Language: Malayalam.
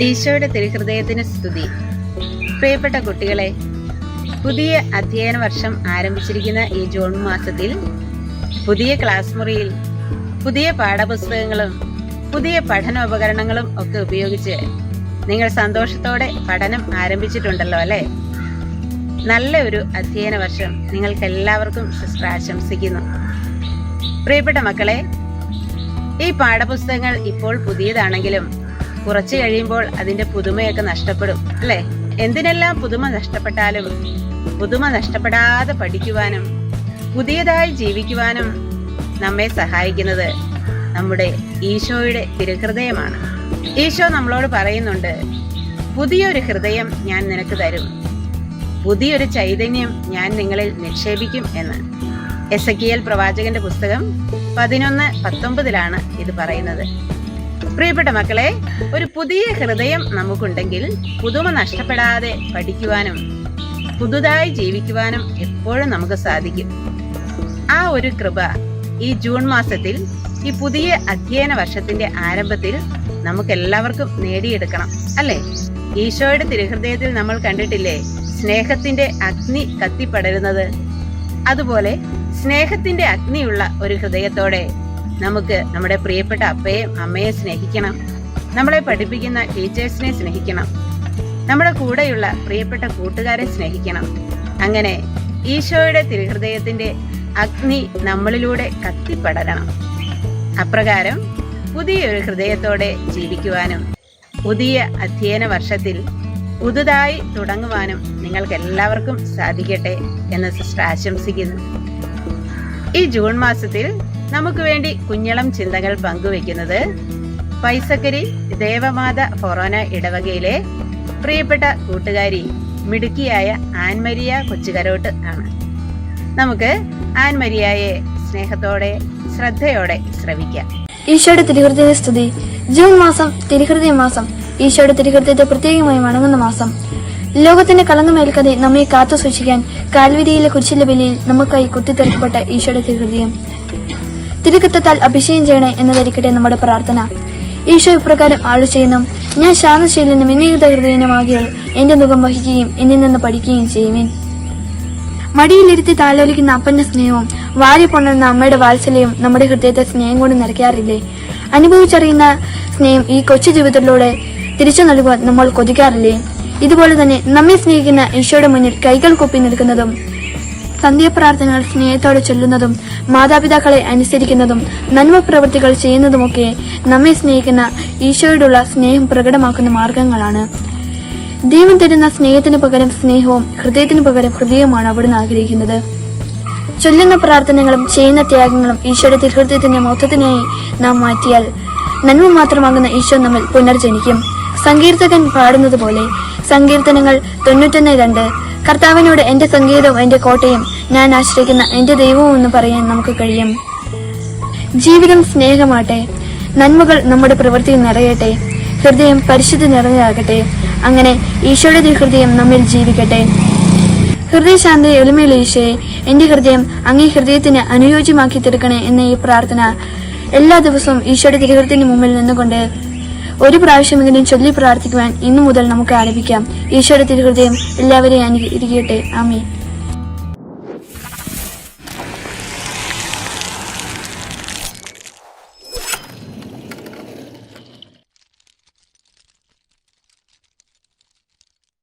ഈശോയുടെ തിരുഹൃദയത്തിന് സ്തുതി. പ്രിയപ്പെട്ട കുട്ടികളെ പുതിയ അധ്യയന വർഷം ആരംഭിച്ചിരിക്കുന്ന ഈ ജൂൺ മാസത്തിൽ പുതിയ ക്ലാസ് മുറിയിൽ പുതിയ പാഠപുസ്തകങ്ങളും പുതിയ പഠനോപകരണങ്ങളും ഒക്കെ ഉപയോഗിച്ച് നിങ്ങൾ സന്തോഷത്തോടെ പഠനം ആരംഭിച്ചിട്ടുണ്ടല്ലോ അല്ലേ? നല്ല ഒരു അധ്യയന വർഷം നിങ്ങൾക്ക് എല്ലാവർക്കും ആശംസിക്കുന്നു. പ്രിയപ്പെട്ട മക്കളെ ഈ പാഠപുസ്തകങ്ങൾ ഇപ്പോൾ പുതിയതാണെങ്കിലും കുറച്ചു കഴിയുമ്പോൾ അതിന്റെ പുതുമയൊക്കെ നഷ്ടപ്പെടും അല്ലേ? എന്തിനെല്ലാം പുതുമ നഷ്ടപ്പെട്ടാലും പുതുമ നഷ്ടപ്പെടാതെ പഠിക്കുവാനും പുതിയതായി ജീവിക്കുവാനും നമ്മെ സഹായിക്കുന്നത് നമ്മുടെ ഈശോയുടെ തിരുഹൃദയമാണ്. ഈശോ നമ്മളോട് പറയുന്നുണ്ട് പുതിയൊരു ഹൃദയം ഞാൻ നിനക്ക് തരും. പുതിയൊരു ചൈതന്യം ഞാൻ നിങ്ങളിൽ നിക്ഷേപിക്കും എന്ന്. എസ് എ പ്രവാചകന്റെ പുസ്തകം പതിനൊന്ന് പത്തൊമ്പതിലാണ് ഇത് പറയുന്നത്. പ്രിയപ്പെട്ട മക്കളെ ഒരു പുതിയ ഹൃദയം നമുക്കുണ്ടെങ്കിൽ പുതുമ നഷ്ടപ്പെടാതെ പഠിക്കുവാനും പുതുതായി ജീവിക്കുവാനും എപ്പോഴും നമുക്ക് സാധിക്കും. ആ ഒരു കൃപ ഈ ജൂൺ മാസത്തിൽ ഈ പുതിയ അധ്യയന വർഷത്തിന്റെ ആരംഭത്തിൽ നമുക്ക് എല്ലാവർക്കും നേടിയെടുക്കണം അല്ലെ? ഈശോയുടെ തിരുഹൃദയത്തിൽ നമ്മൾ കണ്ടിട്ടില്ലേ സ്നേഹത്തിന്റെ അഗ്നി കത്തിപ്പടരുന്നത്? അതുപോലെ സ്നേഹത്തിന്റെ അഗ്നിയുള്ള ഒരു ഹൃദയത്തോടെ നമുക്ക് നമ്മുടെ പ്രിയപ്പെട്ട അപ്പയെ അമ്മയെ സ്നേഹിക്കണം. നമ്മളെ പഠിപ്പിക്കുന്ന ടീച്ചേഴ്സിനെ സ്നേഹിക്കണം. നമ്മുടെ കൂടെയുള്ള പ്രിയപ്പെട്ട കൂട്ടുകാരെ സ്നേഹിക്കണം. അങ്ങനെ ഈശോയുടെ തിരുഹൃദയത്തിന്റെ അഗ്നി നമ്മളിലൂടെ കത്തിപ്പടരണം. അപ്രകാരം പുതിയൊരു ഹൃദയത്തോടെ ജീവിക്കുവാനും പുതിയ അധ്യയന വർഷത്തിൽ പുതുതായി തുടങ്ങുവാനും നിങ്ങൾക്ക് എല്ലാവർക്കും സാധിക്കട്ടെ എന്ന് സിസ്റ്റർ ആശംസിക്കുന്നു. ഈ ജൂൺ മാസത്തിൽ നമുക്ക് വേണ്ടി കുഞ്ഞളം ചിന്തകൾ പങ്കുവെക്കുന്നത് പൈസക്കരി ദേവമാത ഫൊറോന ഇടവകയിലെ പ്രിയപ്പെട്ട കൂട്ടുകാരി മിടുക്കിയായ ആൻമരിയ കൊച്ചുകരോട്ട് ആണ്. നമുക്ക് ആൻമരിയായെ സ്നേഹത്തോടെ ശ്രദ്ധയോടെ ശ്രവിക്കാം. ഈശോയുടെ തിരുഹൃദയ സ്തുതി. ജൂൺ മാസം തിരുഹൃദയ മാസം. ഈശോയുടെ തിരുഹൃദയത്തെ പ്രത്യേകമായി വണങ്ങുന്ന മാസം. ലോകത്തിന്റെ കളങ്കമേൽക്കാതെ നമ്മെ കാത്തു സൂക്ഷിക്കാൻ കാൽവിരിയിലെ കുരിശിലെ ബലിയിൽ നമുക്കായി കുത്തിത്തെറിക്കപ്പെട്ട ഈശോയുടെ തിരുഹൃദയം. തിരുക്കത്താൽ അഭിഷേകം ചെയ്യണേ എന്നതായിരിക്കട്ടെ നമ്മുടെ പ്രാർത്ഥന. ഈശോ ഇപ്രകാരം ആളു ചെയ്യുന്നു. ഞാൻ ശാന്തശീലനും വിനീത ഹൃദയനുമാകിയാൽ എന്റെ മുഖം വഹിക്കുകയും എന്നിൽ നിന്ന് പഠിക്കുകയും ചെയ്യുവേൻ. മടിയിലിരുത്തി താലോലിക്കുന്ന അപ്പന്റെ സ്നേഹവും വാരി പൊണ്ണുന്ന അമ്മയുടെ വാത്സല്യവും നമ്മുടെ ഹൃദയത്തെ സ്നേഹം കൊണ്ട് നിറയ്ക്കാറില്ലേ? അനുഭവിച്ചറിയുന്ന സ്നേഹം ഈ കൊച്ചു ജീവിതത്തിലൂടെ തിരിച്ചു നൽകുവാൻ നമ്മൾ കൊതിക്കാറില്ലേ? ഇതുപോലെ തന്നെ നമ്മെ സ്നേഹിക്കുന്ന ഈശോയുടെ മുന്നിൽ കൈകൾ കൊപ്പി നിൽക്കുന്നതും സന്ധ്യാപ്രാർത്ഥനകൾ സ്നേഹത്തോടെ ചൊല്ലുന്നതും മാതാപിതാക്കളെ അനുസരിക്കുന്നതും നന്മ പ്രവൃത്തികൾ ചെയ്യുന്നതുമൊക്കെ നമ്മെ സ്നേഹിക്കുന്ന ഈശോയോടുള്ള സ്നേഹം പ്രകടമാക്കുന്ന മാർഗങ്ങളാണ്. ദൈവം തരുന്ന സ്നേഹത്തിന് പകരം സ്നേഹവും ഹൃദയത്തിന് പകരം ഹൃദയവുമാണ് അവിടുന്ന് ആഗ്രഹിക്കുന്നത്. ചൊല്ലുന്ന പ്രാർത്ഥനകളും ചെയ്യുന്ന ത്യാഗങ്ങളും ഈശോയുടെ തിരുഹൃദയത്തിന്റെ മൊത്തത്തിനായി നാം മാറ്റിയാൽ നന്മ മാത്രമാകുന്ന ഈശോ നമ്മിൽ പുനർജനിക്കും. സങ്കീർത്തകൻ പാടുന്നത് പോലെ സങ്കീർത്തനങ്ങൾ തൊണ്ണൂറ്റൊന്ന് രണ്ട് കർത്താവിനോട് എന്റെ സംഗീതവും എന്റെ കോട്ടയും ഞാൻ ആശ്രയിക്കുന്ന എന്റെ ദൈവവും എന്ന് പറയാൻ നമുക്ക് കഴിയും. ജീവിതം സ്നേഹമാട്ടെ നന്മകൾ നമ്മുടെ പ്രവൃത്തിയിൽ നിറയട്ടെ. ഹൃദയം പരിശുദ്ധി നിറഞ്ഞതാകട്ടെ. അങ്ങനെ ഈശോയുടെ ഹൃദയം നമ്മിൽ ജീവിക്കട്ടെ. ഹൃദയശാന്തി എളിമയുള്ള ഈശോയെ എന്റെ ഹൃദയം അങ്ങേ ഹൃദയത്തിന് അനുയോജ്യമാക്കി തീർക്കണേ എന്ന ഈ പ്രാർത്ഥന എല്ലാ ദിവസവും ഈശോയുടെ തിരുഹൃദയത്തിന് മുമ്പിൽ നിന്നുകൊണ്ട് ഒരു പ്രാവശ്യമെങ്കിലും ചൊല്ലി പ്രാർത്ഥിക്കുവാൻ ഇന്നു മുതൽ നമുക്ക് ആരംഭിക്കാം. ഈശോയുടെ തിരുഹൃദയം എല്ലാവരെയും അനുകരിക്കട്ടെ ആമേ